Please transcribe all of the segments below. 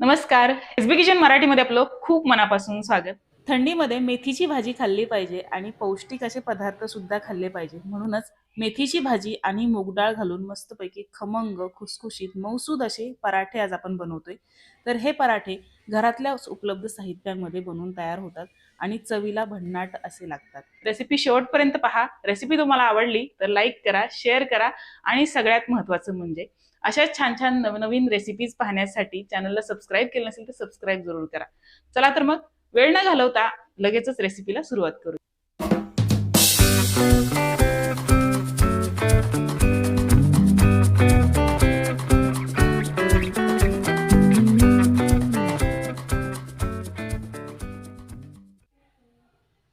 नमस्कार. SB kitchen मराठीमध्ये आपलं खूप मनापासून स्वागत. थंडीमध्ये मेथीची भाजी खाल्ली पाहिजे आणि पौष्टिक असे पदार्थ सुद्धा खाल्ले पाहिजे. म्हणूनच मेथीची भाजी आणि मूग डाळ घालून मस्तपैकी खमंग खुसखुशीत मौसूद असे पराठे आज आपण बनवतोय. तर हे पराठे घरातल्या उपलब्ध साहित्यांमध्ये बनवून तयार होतात आणि चवीला भन्नाट असे लागतात. रेसिपी शेवटपर्यंत पहा. रेसिपी तुम्हाला आवडली तर लाईक करा शेअर करा आणि सगळ्यात महत्त्वाचं म्हणजे अशाच छान छान नवनवीन रेसिपीज पाहण्यासाठी चॅनलला सबस्क्राईब केलं नसेल तर सबस्क्राईब जरूर करा. चला तर मग वेळ न घालवता लगेचच रेसिपीला सुरुवात करू.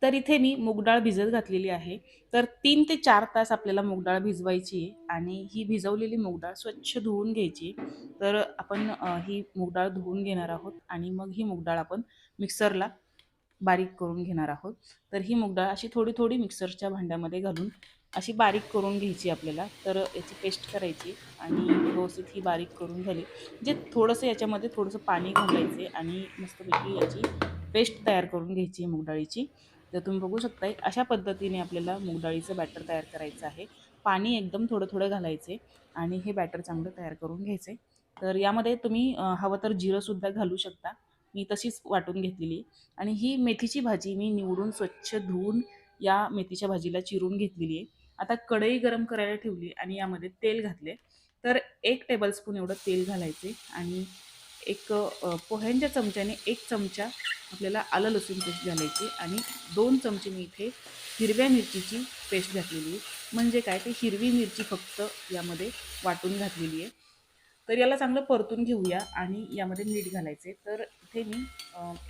तर इथे मी मूगडाळ भिजत घातलेली आहे. तर तीन ते चार तास आपल्याला मूगडाळ भिजवायची आहे आणि ही भिजवलेली मूगडाळ स्वच्छ धुवून घ्यायची तर आपण ही मूगडाळ धुवून घेणार आहोत आणि मग ही मूगडाळ आपण मिक्सरला बारीक करून घेणार आहोत. तर ही मूगडाळ अशी थोडी थोडी मिक्सरच्या भांड्यामध्ये घालून अशी बारीक करून घ्यायची आपल्याला. तर याची पेस्ट करायची आणि व्यवस्थित ही बारीक करून झाली. जे थोडंसं याच्यामध्ये थोडंसं पाणी घालायचे आणि मस्तपैकी याची पेस्ट तयार करून घ्यायची आहे मूगडाळीची तर तुम्ही बघू शकताय अशा पद्धतीने आपल्याला मूगडाळीचं बॅटर तयार करायचं आहे. पाणी एकदम थोडं थोडं घालायचे आणि हे बॅटर चांगलं तयार करून घ्यायचे. तर यामध्ये तुम्ही हवं तर जिरंसुद्धा घालू शकता. मी तशीच वाटून घेतलेली आणि ही मेथीची भाजी मी निवडून स्वच्छ धुवून या मेथीच्या भाजीला चिरून घेतलेली आहे. आता कढई गरम करायला ठेवली आणि यामध्ये तेल घातले. तर एक टेबलस्पून एवढं तेल घालायचे आणि एक पोह्यांच्या चमच्याने एक चमचा आपल्याला आलं लसूण पेस्ट घालायची आणि दोन चमचे मी इथे हिरव्या मिरचीची पेस्ट घातलेली आहे. म्हणजे काय? ते हिरवी मिरची फक्त यामध्ये वाटून घातलेली आहे. तर याला चांगलं परतून घेऊया आणि यामध्ये मीठ घालायचे तर इथे मी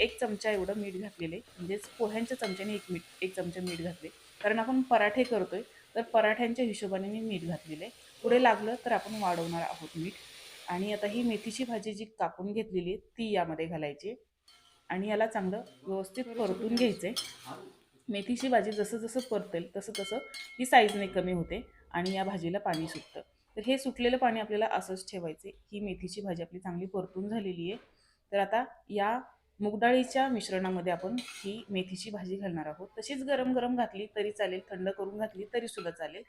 एक चमचा एवढं मीठ घातलेलं आहे. म्हणजेच पोह्यांच्या चमच्याने एक मीठ एक चमचा मीठ घातले. कारण आपण पराठे करतोय तर पराठ्यांच्या हिशोबाने मी मीठ घातलेलं आहे. पुढे लागलं तर आपण वाढवणार आहोत मीठ. आणि आता ही मेथीची भाजी जी कापून घेतलेली आहे ती यामध्ये घालायची. आणि याला चांगलं व्यवस्थित परतून घ्यायचं आहे मेथीची भाजी जसं जसं परतेल तसं तसं ही साईजने कमी होते आणि या भाजीला पाणी सुटतं. तर हे सुटलेलं पाणी आपल्याला असंच ठेवायचे ही मेथीची भाजी आपली चांगली परतून झालेली आहे. तर आता या मुगडाळीच्या मिश्रणामध्ये आपण ही मेथीची भाजी घालणार आहोत. तशीच गरम गरम घातली तरी चालेल थंड करून घातली तरी सुद्धा चालेल.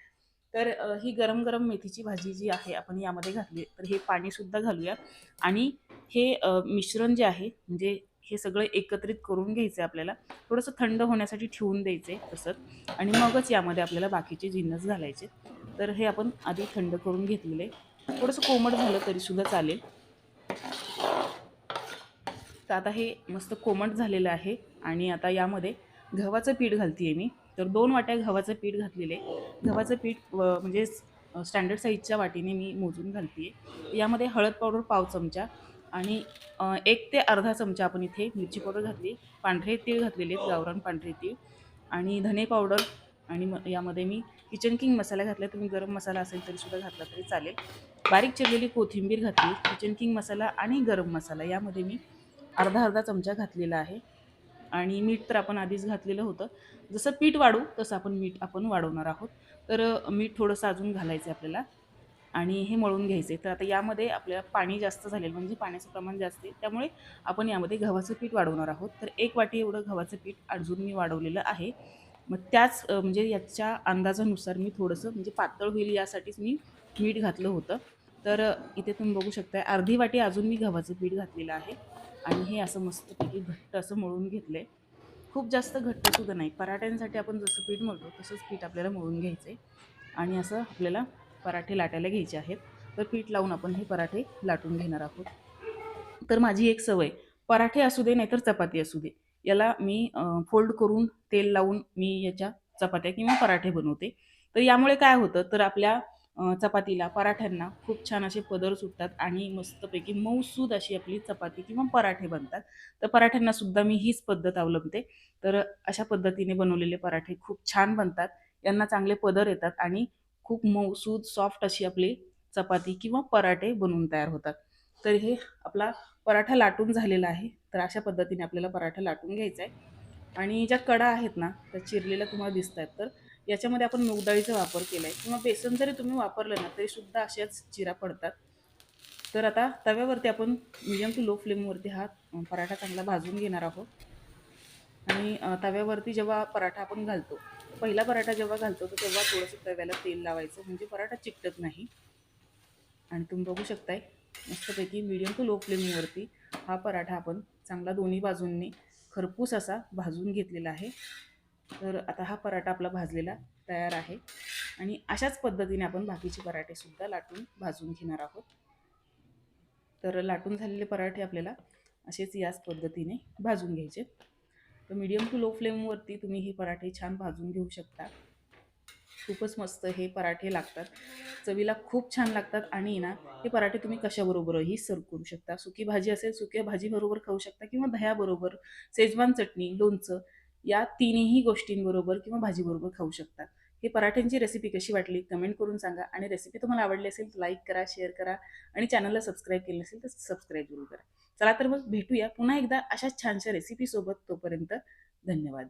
तर ही गरम गरम मेथीची भाजी जी आहे आपण यामध्ये घातली तर हे पाणीसुद्धा घालूया आणि हे मिश्रण जे आहे म्हणजे हे सगळं एकत्रित करून घ्यायचं आहे आपल्याला. थोडंसं थंड होण्यासाठी ठेवून द्यायचं आहे तसंच. आणि मगच यामध्ये आपल्याला बाकीचे जिन्नस घालायचे तर हे आपण आधी थंड करून घेतलेलं आहे. थोडंसं कोमट झालं तरीसुद्धा चालेल. तर आता हे मस्त कोमट झालेलं आहे. आणि आता यामध्ये गव्हाचं पीठ घालते आहे मी. तर दोन वाट्या गव्हाचं पीठ घातलेले. गव्हाचं पीठ म्हणजे स्टँडर्ड साईजच्या वाटीने मी मोजून घालते आहे यामध्ये हळद पावडर पाव चमचा आणि एक ते अर्धा चमचा आपण इथे मिरची पावडर घातली. पांढरे तीळ घातलेले आहेत गावरान पांढरे तीळ आणि धने पावडर आणि म यामध्ये मी किचन किंग मसाला घातला. तुम्ही गरम मसाला असेल तरीसुद्धा घातला तरी चालेल. बारीक चिरलेली कोथिंबीर घातली किचन किंग मसाला आणि गरम मसाला. यामध्ये मी अर्धा अर्धा चमचा घातलेला आहे. आणि मीठ तर आपण आधीच घातलेलं होतं. जसं पीठ वाढू तसं आपण मीठ आपण वाढवणार आहोत. तर मीठ थोडंसं अजून घालायचं आहे आपल्याला. आणि हे मळून घ्यायचे तर आता यामध्ये आपल्याला पाणी जास्त झालेलं म्हणजे पाण्याचं प्रमाण जास्त आहे. त्यामुळे आपण यामध्ये गव्हाचं पीठ वाढवणार आहोत. तर एक वाटी एवढं गव्हाचं पीठ अजून मी वाढवलेलं आहे. मग त्याच म्हणजे याच्या अंदाजानुसार मी थोडंसं म्हणजे पातळ होईल यासाठीच मी मीठ घातलं होतं. तर इथे तुम्ही बघू शकता अर्धी वाटी अजून मी गव्हाचं पीठ घातलेलं आहे. आणि हे असं मस्तपैकी घट्ट असं मळून घेतलं आहे खूप जास्त घट्टसुद्धा नाही. पराठ्यांसाठी आपण जसं पीठ मळतो तसंच पीठ आपल्याला मळून घ्यायचं आहे आणि असं आपल्याला पराठे लाटायला घ्यायचे आहेत. तर पीठ लावून आपण हे पराठे लाटून घेणार आहोत. तर माझी एक सवय पराठे असू दे नाहीतर चपाती असू दे. याला मी फोल्ड करून तेल लावून मी याच्या चपात्या किंवा पराठे बनवते. तर यामुळे काय होतं तर आपल्या चपातीला पराठ्यांना खूप छान असे पदर सुटतात आणि मस्तपैकी मऊसूद अशी आपली चपाती किंवा पराठे बनतात. तर पराठ्यांना सुद्धा मी हीच पद्धत अवलंबते. तर अशा पद्धतीने बनवलेले पराठे खूप छान बनतात. यांना चांगले पदर येतात आणि खूप मऊसूद सॉफ्ट अशी आपली चपाती किंवा पराठे बनवून तयार होतात. तर हे आपला पराठा लाटून झालेला आहे. तर अशा पद्धतीने आपल्याला पराठा लाटून घ्यायचा आहे. आणि ज्या कडा आहेत ना त्या चिरलेल्या तुम्हाला दिसत आहेत तर याच्यामध्ये आपण मूग डाळीचा वापर केला आहे किंवा बेसन जरी तुम्ही वापरलं ना तरीसुद्धा अशाच चिरा पडतात. तर आता तव्यावरती आपण मिडियम टू लो फ्लेमवरती हा पराठा चांगला भाजून घेणार आहोत. आणि तव्यावरती जेव्हा पराठा आपण घालतो पहिला पराठा जेव्हा घालतो तर तेव्हा थोडंसं तव्याला तेल लावायचं म्हणजे पराठा चिकटत नाही. आणि तुम्ही बघू शकताय मस्तपैकी मीडियम टू लो फ्लेमवरती हा पराठा आपण चांगला दोन्ही बाजूंनी खरपूस असा भाजून घेतलेला आहे. तर आता हा पराठा आपला भाजलेला तयार आहे. आणि अशाच पद्धतीने आपण बाकीचे पराठेसुद्धा लाटून भाजून घेणार आहोत. तर लाटून झालेले पराठे आपल्याला असेच याच पद्धतीने भाजून घ्यायचे. तर मीडियम टू लो फ्लेमवरती तुम्ही हे पराठे छान भाजून घेऊ शकता. खूपच मस्त हे पराठे लागतात. चवीला खूप छान लागतात आणि ना हे पराठे तुम्ही कशाबरोबरही सर्व करू शकता. सुकी भाजी असेल सुक्या भाजीबरोबर खाऊ शकता किंवा दह्याबरोबर सेजवान चटणी लोणचं या तीनही गोष्टींबरोबर किंवा भाजीबरोबर खाऊ शकता. हे पराठ्यांची रेसिपी कशी वाटली कमेंट करून सांगा. आणि रेसिपी तुम्हाला आवडली असेल तर लाईक करा शेअर करा आणि चॅनलला सबस्क्राईब केलं असेल तर सबस्क्राईब जरूर करा. चला तर मग भेटूया पुन्हा एकदा अशाच छानशा रेसिपीसोबत तोपर्यंत धन्यवाद.